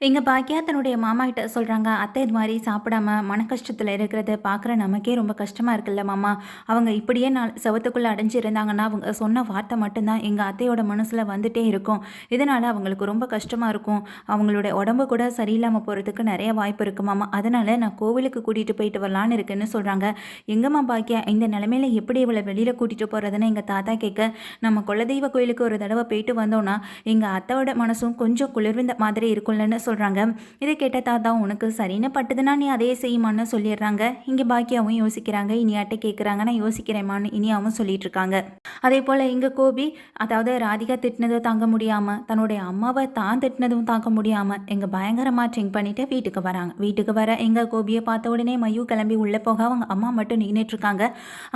எங்கள் பாக்கியா தன்னுடைய மாமா கிட்ட "அத்தை இது மாதிரி சாப்பிடாம மன கஷ்டத்தில் இருக்கிறத பார்க்குற நமக்கே ரொம்ப கஷ்டமாக இருக்குல்ல மாமா. அவங்க இப்படியே நான் செவத்துக்குள்ளே அடைஞ்சு இருந்தாங்கன்னா, அவங்க சொன்ன வார்த்தை மட்டும்தான் எங்கள் அத்தையோட மனசில் வந்துட்டே இருக்கும். இதனால் அவங்களுக்கு ரொம்ப கஷ்டமாக இருக்கும். அவங்களோட உடம்பு கூட சரியில்லாமல் போகிறதுக்கு நிறைய வாய்ப்பு இருக்கு மாமா. அதனால் நான் கோவிலுக்கு கூட்டிகிட்டு போயிட்டு வரலான்னு இருக்குன்னு சொல்கிறாங்க எங்கம்மா பாக்கியா இந்த நிலமையில எப்படி இவளை வெளியில் கூட்டிகிட்டு போகிறதுன்னு எங்கள் தாத்தா கேட்க, "நம்ம குலதெய்வ கோயிலுக்கு ஒரு தடவை போயிட்டு வந்தோன்னா எங்கள் அத்தையோட மனசும் கொஞ்சம் குளிர்ந்த மாதிரி இருக்கும்லன்னு சொல்றாங்க. இதை கேட்ட தாத்தா உனக்கு சரின்னு பட்டுதுன்னா நீ அதே செய்யுமான்னு சொல்லிடுறாங்க. இங்கே பாக்கியாவும் யோசிக்கிறாங்க. இனியாட்ட கேட்குறாங்க நான் யோசிக்கிறேம்மான்னு இனியாவும் சொல்லிட்டு இருக்காங்க. அதே போல் இங்கே கோபி அதாவது ராதிகா திட்டினதை தாங்க முடியாமல் தன்னுடைய அம்மாவை தான் திட்டினதும் தாங்க முடியாமல் எங்கள் பயங்கரமாக ட்ரிங்க் பண்ணிட்டு வீட்டுக்கு வராங்க. வீட்டுக்கு வர எங்கள் கோபியை பார்த்த உடனே மையூ கிளம்பி உள்ளே போக அவங்க அம்மா மட்டும் நின்றுட்டுருக்காங்க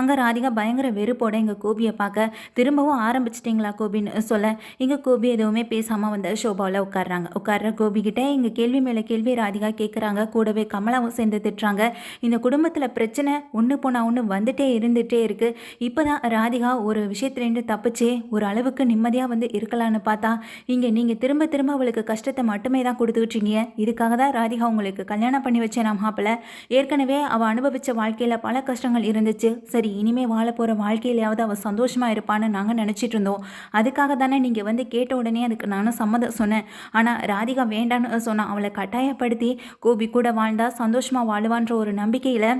அங்கே ராதிகா பயங்கர வெறுப்போட எங்கள் கோபியை பார்க்க திரும்பவும் ஆரம்பிச்சிட்டிங்களா கோபின்னு சொல்ல இங்கே கோபி எதுவுமே பேசாமல் வந்து ஷோபாவில் உட்காடுறாங்க. உட்கார்ற கோபிக்கிட்ட கிட்டே இங்கே கேள்வி மேலே கேள்வி ராதிகா கேட்குறாங்க. கூடவே கமலாவும் சேர்ந்து திட்டுறாங்க. இந்த குடும்பத்தில் பிரச்சனை ஒன்று போனால் ஒன்று வந்துட்டே இருந்துகிட்டே இருக்குது. இப்போ தான் ராதிகா ஒரு விஷயத்துலேருந்து தப்பிச்சு ஒரு அளவுக்கு நிம்மதியாக வந்து இருக்கலான்னு பார்த்தா இங்கே நீங்கள் திரும்ப திரும்ப அவளுக்கு கஷ்டத்தை மட்டுமே தான் கொடுத்துக்கிட்டீங்க. இதுக்காக தான் ராதிகா உங்களுக்கு கல்யாணம் பண்ணி வச்சேன் நான் மாப்பிள்ள. ஏற்கனவே அவள் அனுபவித்த வாழ்க்கையில் பல கஷ்டங்கள் இருந்துச்சு. சரி இனிமே வாழ போகிற வாழ்க்கையிலையாவது அவள் சந்தோஷமாக இருப்பான்னு நாங்கள் நினச்சிட்டு இருந்தோம். அதுக்காக தானே நீங்கள் வந்து கேட்ட உடனே அதுக்கு நானும் சம்மதம் சொன்னேன். ஆனால் ராதிகா வேண்டான்னு சொன்னா அவளை கட்டாயப்படுத்தி கோபி கூட வாழ்ந்தா சந்தோஷமாக வாழுவான்ற ஒரு நம்பிக்கையில்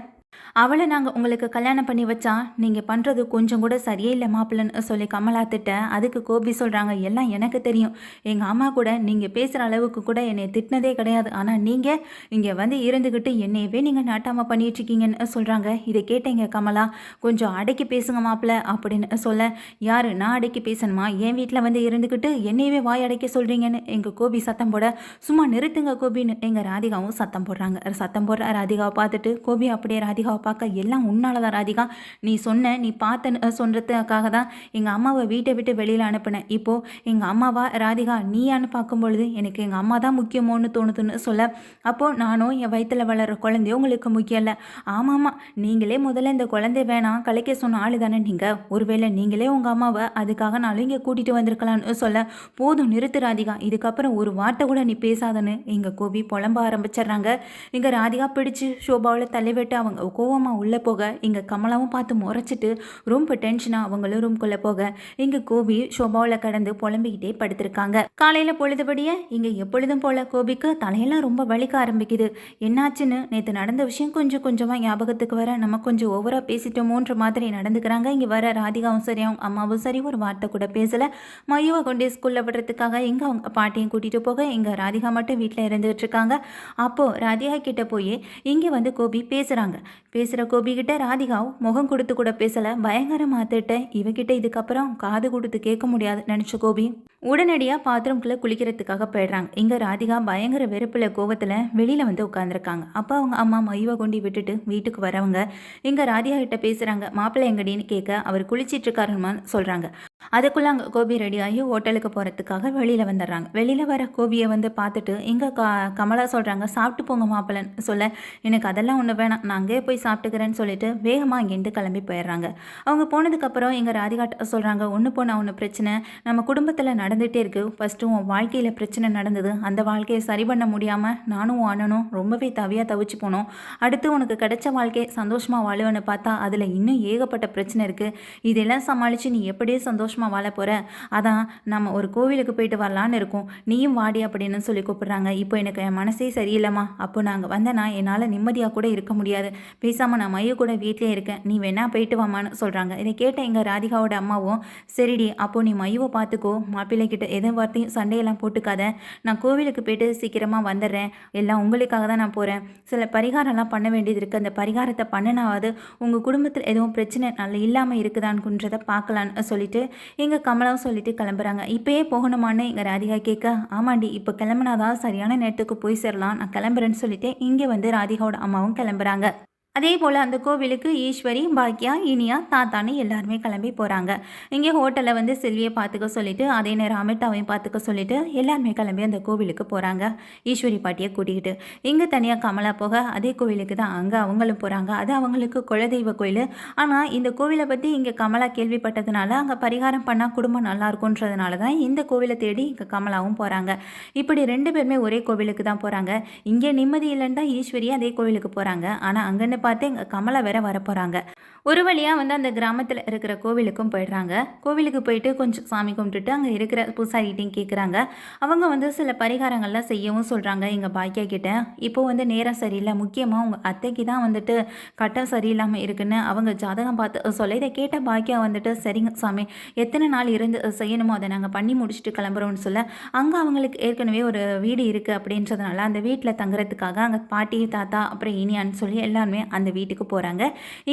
அவளை நாங்கள் உங்களுக்கு கல்யாணம் பண்ணி வச்சா நீங்கள் பண்ணுறது கொஞ்சம் கூட சரியே இல்லை மாப்பிள்ளன்னு சொல்லி கமலா திட்ட அதுக்கு கோபி சொல்கிறாங்க எல்லாம் எனக்கு தெரியும். எங்கள் அம்மா கூட நீங்கள் பேசுகிற அளவுக்கு கூட என்னை திட்டினதே கிடையாது. ஆனால் நீங்கள் இங்கே வந்து இருந்துக்கிட்டு என்னையவே நீங்கள் நாட்டாமல் பண்ணிகிட்ருக்கீங்கன்னு சொல்கிறாங்க இதை கேட்டீங்க கமலா. கொஞ்சம் அடக்கி பேசுங்க மாப்பிள்ள அப்படின்னு சொல்ல யார் நான் அடக்கி பேசணுமா? என் வீட்டில் வந்து இருந்துக்கிட்டு என்னையவே வாய் அடைக்க சொல்கிறீங்கன்னு எங்கள் கோபி சத்தம் போட சும்மா நிறுத்துங்க கோபின்னு. எங்கள் ராதிகாவும் சத்தம் போடுறாங்க. சத்தம் போடுற ராதிகாவை பார்த்துட்டு கோபி அப்படியே ராதிகா ராதிகாவை பார்க்க எல்லாம் உன்னால தான் ராதிகா. நீ சொன்ன நீ பார்த்த சொல்கிறதுக்காக தான் எங்கள் அம்மாவை வீட்டை விட்டு வெளியில் அனுப்பினேன். இப்போது எங்கள் அம்மாவா ராதிகா நீயான்னு பார்க்கும் பொழுது எனக்கு எங்கள் அம்மா தான் முக்கியமோன்னு தோணுதுன்னு சொல்ல அப்போது நானும் என் வயிற்றில் வளர்கிற குழந்தையும் உங்களுக்கு முக்கியம் இல்லை. ஆமாம்மா நீங்களே முதல்ல இந்த குழந்தை வேணாம் கலைக்க சொன்ன ஆள் தானே நீங்கள் ஒருவேளை நீங்களே உங்கள் அம்மாவை அதுக்காக நானும் இங்கே கூட்டிகிட்டு வந்திருக்கலான்னு சொல்ல போதும் நிறுத்து ராதிகா. இதுக்கப்புறம் ஒரு வார்த்தை கூட நீ பேசாதன்னு எங்கள் கோபி புலம்ப ஆரம்பிச்சிடுறாங்க. இங்கே ராதிகா பிடிச்சி ஷோபாவில் தள்ளிவிட்டு அவங்க கோவமாக உள்ளே போக இங்கே கமலாவும் பார்த்து முறைச்சிட்டு ரொம்ப டென்ஷனாக அவங்களும் ரூம்குள்ளே போக இங்கே கோபி ஷோபாவில் கடந்து புலம்பிக்கிட்டே படுத்திருக்காங்க. காலையில் பொழுதுபடியே இங்கே எப்பொழுதும் போல கோபிக்கு தலையெல்லாம் ரொம்ப வலிக்க ஆரம்பிக்குது. என்னாச்சுன்னு நேற்று நடந்த விஷயம் கொஞ்சம் கொஞ்சமாக ஞாபகத்துக்கு வர நம்ம கொஞ்சம் ஓவராக பேசிட்டோமோன்ற மாதிரி நடந்துக்கிறாங்க. இங்கே வர ராதிகாவும் சரி அவங்க அம்மாவும் சரி ஒரு வார்த்தை கூட பேசலை. மையுவை கொண்டு ஸ்கூலில் விடுறதுக்காக எங்கே அவங்க பாட்டியும் கூட்டிகிட்டு போக இங்கே ராதிகா மட்டும் வீட்டில் இருந்துகிட்டு இருக்காங்க. அப்போது ராதிகா கிட்டே போய் இங்கே வந்து கோபி பேசுகிறாங்க பேசுகிற கோபிக்கிட்ட ராதிகாவும் முகம் கொடுத்து கூட பேசலை. பயங்கரமாக திட்ட. இவகிட்ட இதுக்கப்புறம் காது கொடுத்து கேட்க முடியாது நினச்ச கோபி. உடனடியாக பாத்ரூம்குள்ளே குளிக்கிறதுக்காக போயிடுறாங்க. இங்கே ராதிகா பயங்கர வெறுப்பில் கோவத்தில் வெளியில் வந்து உட்காந்துருக்காங்க அப்போ அவங்க அம்மா மைவை கொண்டு விட்டுட்டு வீட்டுக்கு வரவங்க இங்கே ராதிகா கிட்ட பேசுகிறாங்க மாப்பிள்ளை எங்கடின்னு கேட்க அவர் குளிச்சிட்டுருக்காருமான்னு சொல்கிறாங்க அதுக்குள்ளே அங்கே கோபி ரெடியாகி ஹோட்டலுக்கு போகிறதுக்காக வெளியில் வந்துடுறாங்க. வெளியில் வர கோபியை வந்து பார்த்துட்டு இங்கே கமலா சொல்கிறாங்க சாப்பிட்டு போங்க மாப்பிள்ளன்னு சொல்ல எனக்கு அதெல்லாம் ஒன்று வேணாம். நான் அங்கேயே போய் சாப்பிட்டுக்கிறேன்னு சொல்லிட்டு வேகமாக இங்கேருந்து கிளம்பி போயிடுறாங்க. அவங்க போனதுக்கப்புறம் எங்கள் ராதிகாட்ட சொல்கிறாங்க ஒன்று போனால் ஒன்று பிரச்சனை. நம்ம குடும்பத்தில் நடந்துகிட்டே இருக்குது ஃபஸ்ட்டு உன் வாழ்க்கையில் பிரச்சனை நடந்தது. அந்த வாழ்க்கையை சரி பண்ண முடியாமல் நானும் அண்ணனும் ரொம்பவே தவியாக தவிச்சு போனோம். அடுத்து உனக்கு கிடைச்ச வாழ்க்கையை சந்தோஷமாக வாழுவன்னு பார்த்தா அதில் இன்னும் ஏகப்பட்ட பிரச்சனை இருக்குது இதெல்லாம் சமாளித்து நீ எப்படியே சந்தோஷமாக வாழ போகிற அதான் நம்ம ஒரு கோவிலுக்கு போயிட்டு வரலான்னு இருக்கோம். நீயும் வாடி அப்படின்னு சொல்லி கூப்பிட்றாங்க. இப்போ எனக்கு என் மனசே சரியில்லைம்மா. அப்போ நாங்கள் வந்தேன்னா என்னால் நிம்மதியாக கூட இருக்க முடியாது. பேசாமல் நான் மைய கூட வீட்டிலே இருக்கேன். நீ வேணா போயிட்டு வாமான்னு சொல்கிறாங்க இதை கேட்ட எங்கள் ராதிகாவோட அம்மாவும் சரிடி அப்போது நீ மையுவை பார்த்துக்கோ மாப்பிள்ளைக்கிட்ட எதை வார்த்தையும் சண்டையெல்லாம் போட்டுக்காத. நான் கோவிலுக்கு போயிட்டு சீக்கிரமாக வந்துடுறேன். எல்லாம் உங்களுக்காக தான் நான் போகிறேன் சில பரிகாரம்லாம் பண்ண வேண்டியது இருக்குது அந்த பரிகாரத்தை பண்ணினாவது உங்கள் குடும்பத்தில் எதுவும் பிரச்சனை நல்ல இல்லாமல் இருக்குதான்ன்றதை பார்க்கலான்னு சொல்லிட்டு எங்கள் கமலாவும் சொல்லிட்டு கிளம்புறாங்க. இப்போயே போகணுமான்னு எங்கள் ராதிகா கேட்க ஆமாண்டி இப்போ கிளம்புனாதான் சரியான நேரத்துக்கு போய் சேரலாம். நான் கிளம்புறேன்னு சொல்லிட்டு இங்கே வந்து ராதிகாவோட அம்மாவும் கிளம்புறாங்க. அதே போல் அந்த கோவிலுக்கு ஈஸ்வரி பாக்கியா இனியா தாத்தான்னு எல்லாருமே கிளம்பி போகிறாங்க இங்கே ஹோட்டலில் வந்து செல்வியை பார்த்துக்க சொல்லிவிட்டு அதே நேரம் அமிர்தாவையும் பார்த்துக்க சொல்லிவிட்டு எல்லாருமே கிளம்பி அந்த கோவிலுக்கு போகிறாங்க ஈஸ்வரி பாட்டியை கூட்டிக்கிட்டு. இங்கே தனியாக கமலா போக அதே கோவிலுக்கு தான் அங்கே அவங்களும் போகிறாங்க அது அவங்களுக்கு குலதெய்வ கோயில். ஆனால் இந்த கோவிலை பற்றி இங்கே கமலா கேள்விப்பட்டதுனால அங்கே பரிகாரம் பண்ணால் குடும்பம் நல்லா இருக்குன்றதுனால தான் இந்த கோவிலை தேடி இங்கே கமலாவும் போகிறாங்க இப்படி ரெண்டு பேருமே ஒரே கோவிலுக்கு தான் போகிறாங்க இங்கே நிம்மதி இல்லைன்னு தான் ஈஸ்வரி அதே கோவிலுக்கு போகிறாங்க ஆனால் அங்கே பார்த்து எங்கள் கமலா வேற வரப்போகிறாங்க ஒரு வழியாக வந்து அந்த கிராமத்தில் இருக்கிற கோவிலுக்கும் போயிடுறாங்க. கோவிலுக்கு போயிட்டு கொஞ்சம் சாமி கும்பிட்டுட்டு அங்கே இருக்கிற பூசாரிகிட்டையும் கேட்குறாங்க அவங்க வந்து சில பரிகாரங்கள்லாம் செய்யவும் சொல்கிறாங்க எங்கள் பாக்கியா கிட்ட. இப்போ வந்து நேரம் சரியில்லை. முக்கியமாக உங்கள் அத்தைக்கு தான் வந்துட்டு கட்டம் சரியில்லாமல் இருக்குன்னு அவங்க ஜாதகம் பார்த்து சொல்ல. இதை கேட்ட பாக்கியா வந்துட்டு சரிங்க சாமி எத்தனை நாள் இருந்து செய்யணுமோ அதை நாங்கள் பண்ணி முடிச்சுட்டு கிளம்புறோம்னு சொல்ல. அங்கே அவங்களுக்கு ஏற்கனவே ஒரு வீடு இருக்குது அப்படின்றதுனால அந்த வீட்டில் தங்குறதுக்காக அங்கே பாட்டி தாத்தா அப்புறம் இனியான்னு சொல்லி எல்லாருமே அந்த வீட்டுக்கு போகிறாங்க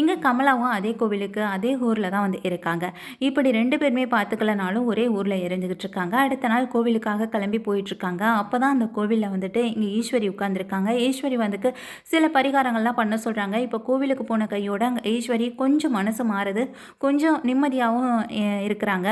இங்கே கமலா கமலாவும் அதே கோவிலுக்கு அதே ஊரில் தான் வந்து இருக்காங்க. இப்படி ரெண்டு பேருமே பார்த்துக்கலனாலும் ஒரே ஊரில் இருந்துக்கிட்டு இருக்காங்க. அடுத்த நாள் கோவிலுக்காக கிளம்பி போயிட்டுருக்காங்க அப்போ தான் அந்த கோவிலில் வந்துட்டு இங்கே ஈஸ்வரி உட்காந்துருக்காங்க ஈஸ்வரி வந்துட்டு சில பரிகாரங்கள்லாம் பண்ண சொல்கிறாங்க இப்போ கோவிலுக்கு போன கையோட அங்கே ஈஸ்வரி கொஞ்சம் மனசு மாறுது. கொஞ்சம் நிம்மதியாகவும் இருக்கிறாங்க.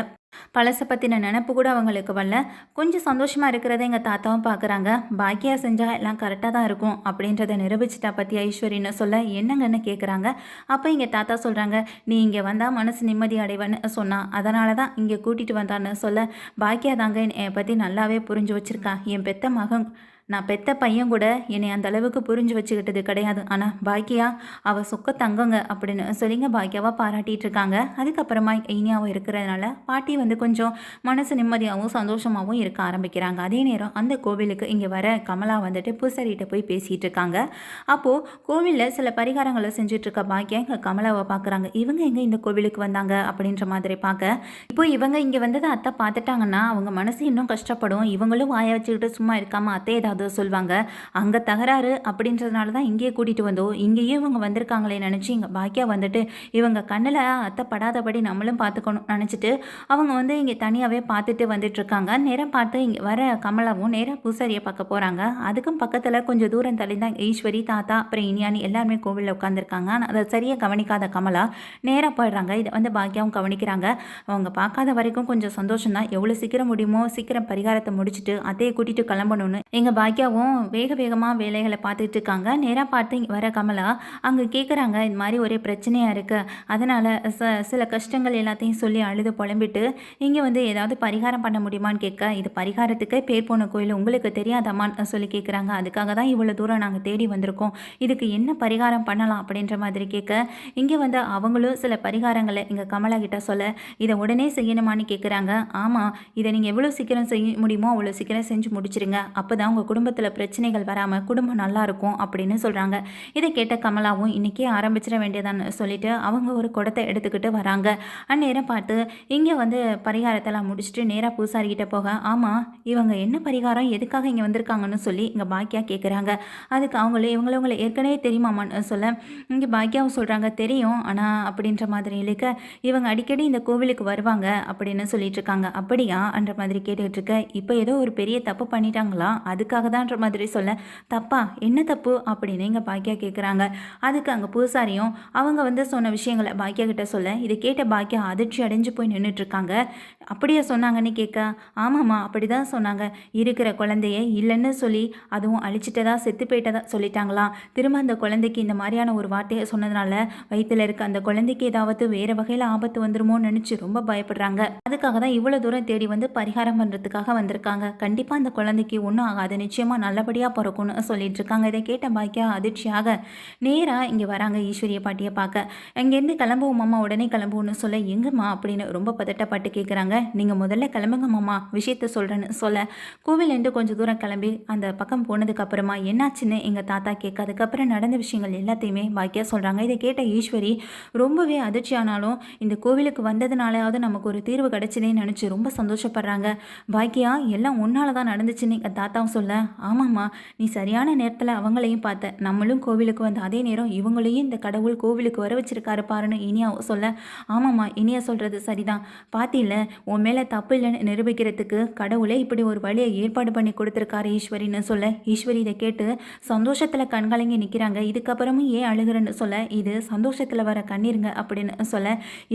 பழசை பற்றின நினப்பு கூட அவங்களுக்கு வரல. கொஞ்சம் சந்தோஷமாக இருக்கிறத எங்கள் தாத்தாவும் பார்க்குறாங்க பாக்கியா செஞ்சால் எல்லாம் கரெக்டாக தான் இருக்கும் அப்படின்றத நிரூபிச்சிட்டா பற்றி ஐஸ்வரின்னு சொல்ல என்னங்கன்னு கேட்குறாங்க அப்போ இங்கே தாத்தா சொல்கிறாங்க நீ இங்கே வந்தால் மனசு நிம்மதி அடைவன்னு சொன்னா. அதனால தான் இங்கே கூட்டிகிட்டு வந்தான்னு சொல்ல பாக்கியா தாங்க என்னை பற்றி நல்லாவே புரிஞ்சு வச்சுருக்கா. என் பெத்த மகன் நான் பெத்த பையன் கூட என்னை அந்த அளவுக்கு புரிஞ்சு வச்சுக்கிட்டது கிடையாது. ஆனால் பாக்கியா அவள் சொக்க தங்கங்க அப்படின்னு சொல்லிங்க. பாக்கியாவாக பாராட்டிகிட்டு இருக்காங்க. அதுக்கப்புறமா இனியாவும் இருக்கிறதுனால பாட்டி வந்து கொஞ்சம் மனசு நிம்மதியாகவும் சந்தோஷமாகவும் இருக்க ஆரம்பிக்கிறாங்க. அதே நேரம் அந்த கோவிலுக்கு இங்கே வர கமலா வந்துட்டு பூசாரிகிட்ட போய் பேசிகிட்டு இருக்காங்க. அப்போது கோவிலில் சில பரிகாரங்களை செஞ்சுட்டு இருக்க பாக்கியா இங்கே கமலாவை பார்க்குறாங்க இவங்க எங்கே இந்த கோவிலுக்கு வந்தாங்க அப்படின்ற மாதிரி பார்க்க இப்போ இவங்க இங்கே வந்ததை அத்தை பார்த்துட்டாங்கன்னா அவங்க மனசு இன்னும் கஷ்டப்படும். இவங்களும் வாய வச்சுக்கிட்டு சும்மா இருக்காமல் அத்தை ஏதாவது சொல்லுவாங்க அங்கே தகராறு அப்படின்றதுனால தான் இங்கேயே கூட்டிகிட்டு வந்தோம். இங்கேயும் இவங்க வந்திருக்காங்களே நினச்சி இங்கே பாக்கியா வந்துட்டு இவங்க கண்ணில் அத்தை படாதபடி நம்மளும் பார்த்துக்கணும் நினச்சிட்டு அவங்க வந்து இங்கே தனியாகவே பார்த்துட்டு வந்துட்டுருக்காங்க. நேரம் பார்த்து இங்கே வர கமலாவும் நேராக பூசாரியை பார்க்க போகிறாங்க அதுக்கும் பக்கத்தில் கொஞ்சம் தூரம் தள்ளி தான் ஈஸ்வரி தாத்தா அப்புறம் இனியானி எல்லாருமே கோவிலில் உட்காந்துருக்காங்க ஆனால் அதை சரியாக கவனிக்காத கமலா நேராக போயிடுறாங்க. இதை வந்து பாக்கியாவும் கவனிக்கிறாங்க. அவங்க பார்க்காத வரைக்கும் கொஞ்சம் சந்தோஷம் தான் எவ்வளோ சீக்கிரம் முடியுமோ சீக்கிரம் பரிகாரத்தை முடிச்சுட்டு அத்தையை கூட்டிகிட்டு கிளம்பணும்னு எங்கள் பாக்கியாவும் வேக வேகமாக வேலைகளை பார்த்துட்டு இருக்காங்க. நேராக பார்த்து வர கமலா அங்கே கேட்குறாங்க இந்த மாதிரி ஒரே பிரச்சனையாக இருக்குது அதனால் ச சில கஷ்டங்கள் எல்லாத்தையும் சொல்லி அழுது புலம்பிட்டு இங்கே வந்து ஏதாவது பரிகாரம் பண்ண முடியுமான்னு கேட்க இது பரிகாரத்துக்கு பேர் போன கோயில் உங்களுக்கு தெரியாதம்மான்னு சொல்லி கேட்குறாங்க அதுக்காக தான் இவ்வளோ தூரம் நாங்கள் தேடி வந்திருக்கோம். இதுக்கு என்ன பரிகாரம் பண்ணலாம்? அப்படின்ற மாதிரி கேட்க இங்கே வந்து அவங்களும் சில பரிகாரங்களை இங்கே கமலா கிட்ட சொல்ல இதை உடனே செய்யணுமான்னு கேட்குறாங்க ஆமாம் இதை நீங்கள் எவ்வளோ சீக்கிரம் செய்ய முடியுமோ அவ்வளோ சீக்கிரம் செஞ்சு முடிச்சிருங்க. அப்போ தான் உங்கள் குடும்பத்தில் பிரச்சனைகள் வராமல் குடும்பம் நல்லா இருக்கும் அப்படின்னு சொல்கிறாங்க இதை கேட்ட கமலாவும் இன்றைக்கே ஆரம்பிச்சிட வேண்டியதான்னு சொல்லிட்டு அவங்க ஒரு குடத்தை எடுத்துக்கிட்டு வராங்க. அந்நேரம் பார்த்து இங்கே வந்து பரிகாரத்தெல்லாம் முடிச்சுட்டு நேராக பூசாரிக்கிட்ட போக. ஆமாம் இவங்க என்ன பரிகாரம்? எதுக்காக இங்கே வந்திருக்காங்கன்னு சொல்லி இங்கே பாக்கியா கேட்குறாங்க அதுக்கு அவங்களே இவங்கள உங்களை ஏற்கனவே தெரியுமாமான்னு சொல்ல இங்கே பாக்கியாவும் சொல்கிறாங்க தெரியும். ஆனால் அப்படின்ற மாதிரி இருக்க இவங்க அடிக்கடி இந்த கோவிலுக்கு வருவாங்க அப்படின்னு சொல்லிட்டு இருக்காங்க. அப்படியா? அன்ற மாதிரி கேட்டுக்கிட்டு இருக்க இப்போ ஏதோ ஒரு பெரிய தப்பு பண்ணிட்டாங்களா? அதுக்காக தான்ற மாதிரி சொல்ல தப்பா? என்ன தப்பு? அப்படின்னு இங்கே பாக்கியா கேட்குறாங்க அதுக்கு அங்கே பூசாரியும் அவங்க வந்து சொன்ன விஷயங்களை பாக்கியா கிட்ட சொல்ல இதை கேட்ட பாக்கியா அதிர்ச்சி அடைஞ்சு போய் நின்றுட்டுருக்காங்க அப்படியே சொன்னாங்கன்னு கேட்க ஆமாம்மா அப்படி தான் சொன்னாங்க. இருக்கிற குழந்தைய இல்லைன்னு சொல்லி அதுவும் அழிச்சிட்டதா செத்து போயிட்டதா சொல்லிட்டாங்களாம் திரும்ப அந்த குழந்தைக்கு இந்த மாதிரியான ஒரு வார்த்தையை சொன்னதுனால வயித்துல இருக்க அந்த குழந்தைக்கு ஏதாவது வேறு வகையில் ஆபத்து வந்துருமோன்னு நினச்சி ரொம்ப பயப்படுறாங்க. அதுக்காக தான் இவ்வளோ தூரம் தேடி வந்து பரிகாரம் பண்ணுறதுக்காக வந்திருக்காங்க. கண்டிப்பாக அந்த குழந்தைக்கு ஒன்றும் ஆகாது நிச்சயமாக நல்லபடியாக பிறக்கும்னு சொல்லிட்டு இருக்காங்க இதை கேட்ட பாக்கியா அதிர்ச்சியாக நேராக இங்கே வராங்க ஈஸ்வரிய பாட்டியை பார்க்க. இங்கேருந்து கிளம்புவோம் மாமா உடனே கிளம்புவோம்னு சொல்ல எங்கம்மா? அப்படின்னு ரொம்ப பதட்டப்பட்டு கேட்குறாங்க நீங்கள் முதல்ல கிளம்புங்க மாமா விஷயத்த சொல்கிறேன்னு சொல்ல. கோவிலேருந்து கொஞ்சம் தூரம் கிளம்பி அந்த பக்கம் போனதுக்கப்புறமா என்னாச்சுன்னு எங்கள் தாத்தா கேட்க அதுக்கப்புறம் நடந்த விஷயங்கள் எல்லாத்தையுமே பாக்கியா சொல்கிறாங்க இதை கேட்ட ஈஸ்வரி ரொம்பவே அதிர்ச்சியானாலும் இந்த கோவிலுக்கு வந்ததுனாலயாவது நமக்கு ஒரு தீர்வு கிடைச்சதேன்னு நினச்சி ரொம்ப சந்தோஷப்படுறாங்க. பாக்கியா எல்லாம் உன்னால தான் நடந்துச்சுன்னு எங்கள் தாத்தாவும் சொல்ல ஆமாம்மா. நீ சரியான நேரத்தில் அவங்களையும் பார்த்த. நம்மளும் கோவிலுக்கு வந்த அதே நேரம் இவங்களையும் இந்த கடவுள் கோவிலுக்கு வர வச்சிருக்காரு பாருன்னு இனியா சொல்ல. ஆமாம்மா இனியா சொல்கிறது சரிதான். பார்த்தில உன் மேலே தப்பு இல்லைன்னு நிரூபிக்கிறதுக்கு கடவுளே இப்படி ஒரு வழியை ஏற்பாடு பண்ணி கொடுத்துருக்காரு ஈஸ்வரின்னு சொல்ல. ஈஸ்வரி இதை கேட்டு சந்தோஷத்தில் கண்கலங்கி நிற்கிறாங்க இதுக்கப்புறமும் ஏன் அழுகிறன்னு சொல்ல. இது சந்தோஷத்தில் வர கண்ணீருங்க அப்படின்னு சொல்ல.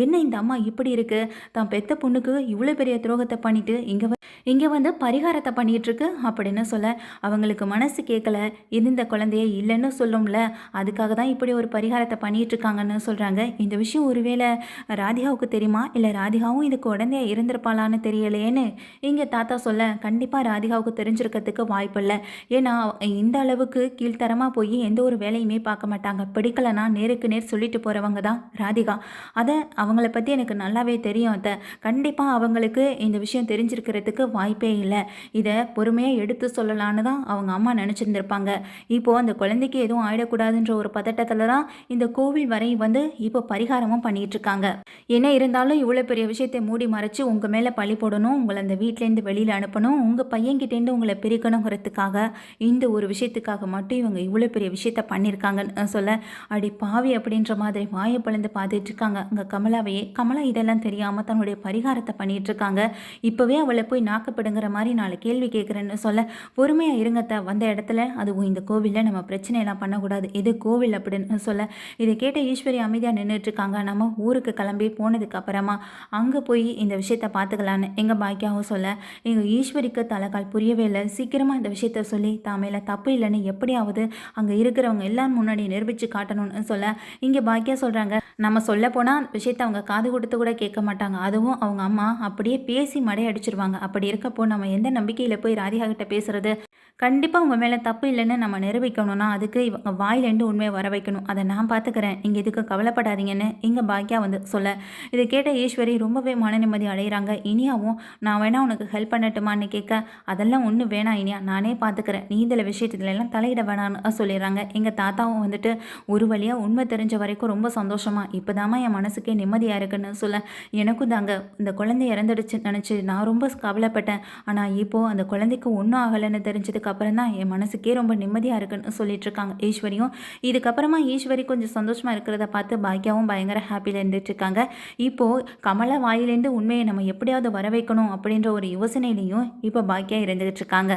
என்ன இந்த அம்மா இப்படி இருக்குது தான் பெத்த பொண்ணுக்கு இவ்வளோ பெரிய துரோகத்தை பண்ணிட்டு இங்கே இங்கே வந்து பரிகாரத்தை பண்ணிகிட்ருக்கு அப்படின்னு சொல்ல. அவங்களுக்கு மனசு கேட்கல இருந்த குழந்தைய இல்லைன்னு சொல்லும்ல. அதுக்காக தான் இப்படி ஒரு பரிகாரத்தை பண்ணிட்டு இருக்காங்கன்னு சொல்கிறாங்க இந்த விஷயம் ஒருவேளை ராதிகாவுக்கு தெரியுமா? இல்லை ராதிகாவும் இதுக்கு உடனே இருந்திருப்பாளான்னு தெரியலையேன்னு? இங்கே தாத்தா சொல்ல கண்டிப்பாக ராதிகாவுக்கு தெரிஞ்சிருக்கிறதுக்கு வாய்ப்பில்லை ஏன்னா இந்த அளவுக்கு கீழ்த்தரமாக போய் எந்த ஒரு வேலையுமே பார்க்க மாட்டாங்க. பிடிக்கலனா நேருக்கு நேர் சொல்லிட்டு போகிறவங்க தான் ராதிகா. அதை அவங்கள பற்றி எனக்கு நல்லாவே தெரியும் அத்தை. கண்டிப்பாக அவங்களுக்கு இந்த விஷயம் தெரிஞ்சிருக்கிறதுக்கு வாய்ப்பே இல்லை. இதை பொறுமையாக எடுத்து சொல்லலாம். சொல்லலான்னு தான் அவங்க அம்மா நினச்சிருந்துருப்பாங்க. இப்போது அந்த குழந்தைக்கு எதுவும் ஆயிடக்கூடாதுன்ற ஒரு பதட்டத்தில் தான் இந்த கோவில் வரை வந்து இப்போ பரிகாரமும் பண்ணிகிட்டு இருக்காங்க. என்ன இருந்தாலும் இவ்வளோ பெரிய விஷயத்தை மூடி மறைச்சு உங்கள் மேலே பழி போடணும் உங்களை அந்த வீட்டிலேருந்து வெளியில் அனுப்பணும் உங்கள் பையன்கிட்டேருந்து உங்களை பிரிக்கணுங்கிறதுக்காக இந்த ஒரு விஷயத்துக்காக மட்டும் இவங்க இவ்வளோ பெரிய விஷயத்த பண்ணியிருக்காங்கன்னு சொல்ல அடி பாவி அப்படின்ற மாதிரி வாயை பிளந்து பார்த்துட்டு இருக்காங்க. அங்கே கமலாவையே கமலா இதெல்லாம் தெரியாமல் தன்னுடைய பரிகாரத்தை பண்ணிகிட்டு இருக்காங்க. இப்போவே அவளை போய் நாக்கப்படுங்கிற மாதிரி நாலு கேள்வி கேட்குறேன்னு சொல்ல ஒரு பொறுமையாக இருங்கத்த வந்த இடத்துல அதுவும் இந்த கோவிலில் நம்ம பிரச்சனையெல்லாம் பண்ணக்கூடாது. இது கோவில் அப்படின்னு சொல்ல. இதை கேட்ட ஈஸ்வரி அமைதியாக நின்றுட்டுருக்காங்க நம்ம ஊருக்கு கிளம்பி போனதுக்கு அப்புறமா அங்கே போய் இந்த விஷயத்த பார்த்துக்கலான்னு எங்கள் பாக்கியாவும் சொல்ல. எங்கள் ஈஸ்வரிக்கு தலைக்கால் புரியவே இல்லை. சீக்கிரமாக இந்த விஷயத்த சொல்லி தான் மேலே தப்பு இல்லைன்னு எப்படியாவது அங்கே இருக்கிறவங்க எல்லாரும் முன்னாடி நிரூபித்து காட்டணும்னு சொல்ல. இங்கே பாக்கியா சொல்கிறாங்க நம்ம சொல்ல போனால் விஷயத்த அவங்க காது கொடுத்து கூட கேட்க மாட்டாங்க. அதுவும் அவங்க அம்மா அப்படியே பேசி மடை அடிச்சிருவாங்க. அப்படி இருக்கப்போ நம்ம எந்த நம்பிக்கையில் போய் ராதிகா கிட்ட பேசுறது? கண்டிப்பாக உங்கள் மேலே தப்பு இல்லைன்னு நம்ம நிரூபிக்கணும்னா அதுக்கு இவங்க வாயிலேருந்து உண்மையை வர வைக்கணும். அதை நான் பார்த்துக்கிறேன் நீங்கள் இதுக்கு கவலைப்படாதீங்கன்னு இங்கே பாக்கியா வந்து சொல்ல. இதை கேட்ட ஈஸ்வரி ரொம்பவே மன நிம்மதி அடைகிறாங்க இனியாவும் நான் வேணால் உனக்கு ஹெல்ப் பண்ணட்டுமான்னு கேட்க அதெல்லாம் ஒன்றும் வேணாம் இனியா. நானே பார்த்துக்கிறேன் நீ இதில் விஷயத்துல எல்லாம் தலையிட வேணான்னு சொல்லிடுறாங்க. எங்கள் தாத்தாவும் வந்துட்டு ஒரு வழியாக உண்மை தெரிஞ்ச வரைக்கும் ரொம்ப சந்தோஷமா இப்போதாம்மா என் மனசுக்கே நிம்மதியாக இருக்குன்னு சொல்ல. எனக்கும் தாங்க இந்த குழந்தை இறந்துடுச்சு நினச்சி நான் ரொம்ப கவலைப்பட்டேன். ஆனால் இப்போது அந்த குழந்தைக்கு ஒன்றும் ஆகலைன்னு தெரிஞ்சதுக்கு அப்புறம் தான் என் மனசுக்கே ரொம்ப நிம்மதியாக இருக்குன்னு சொல்லிட்டு இருக்காங்க ஈஸ்வரியும். இதுக்கப்புறமா ஈஸ்வரி கொஞ்சம் சந்தோஷமாக இருக்கிறத பார்த்து பாக்யாவும் பயங்கர ஹாப்பியில் இருந்துட்டு இருக்காங்க இப்போது கமலா வாயிலேருந்து உண்மையை நம்ம எப்படியாவது வர வைக்கணும் அப்படின்ற ஒரு யோசனையிலையும் இப்போ பாக்யா இருந்துகிட்டு இருக்காங்க